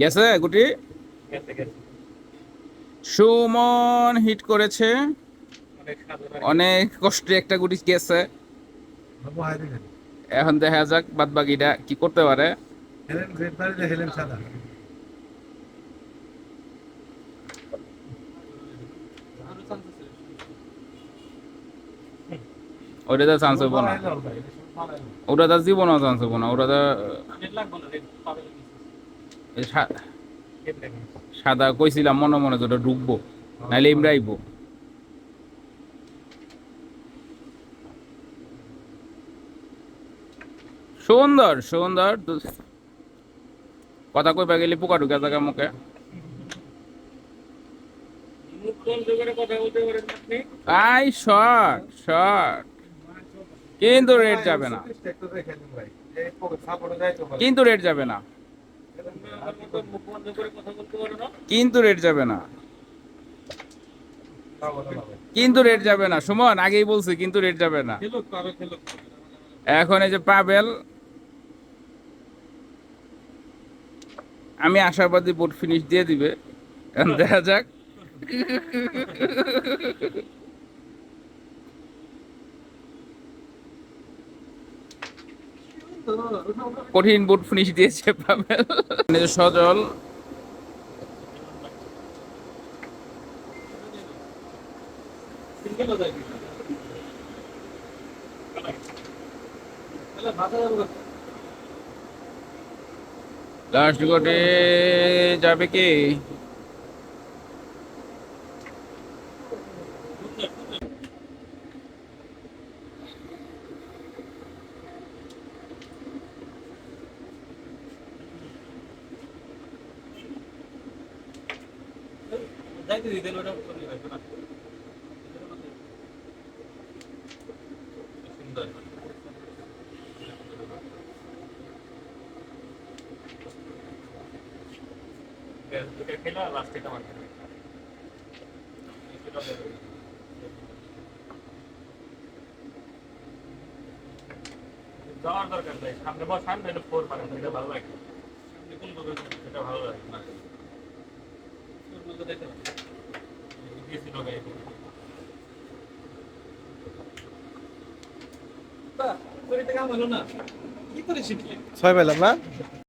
গেছে গুটি সুমন হিট করেছে। অনেক কষ্টে একটা গুটি গেছে। এখন দেখা যাক বাদ বাকিটা কি করতে পারে। সাদা। ওটাতে চান্স হব না। ওটাতে জীবনও চান্স হব না ওটাতে সাদা কইছিলাম মনে মনে যে ওটা ঢুকবো নাইলে ইমরাইবো। সুন্দর সুন্দর কথা কইবা গেলে পোকা ঢুকে থাকে মুখে। আই শর্ট শর্ট কিন্তু রেট যাবে না। কিন্তু রেট যাবে না। কিন্তু রেট যাবে না। কিন্তু রেট যাবে না। সুমন, আগেই বলছি, কিন্তু রেট যাবে না। এখন এই যে পাবেল, আমি আশাবাদী বোর্ড ফিনিশ দিয়ে দিবে। দেখা যাক। কঠিন বোর্ড ফিনিশ দিয়েছে পাবেল সজল। লাস্ট যাবে কি? যাওয়ার দরকার নেই সামনে বস সামনে এটা ফোর পারেন এটা ভালো লাগে কোন এটা ভালো লাগে না দেখতে পারেন লোক এই ছয় পেলাম না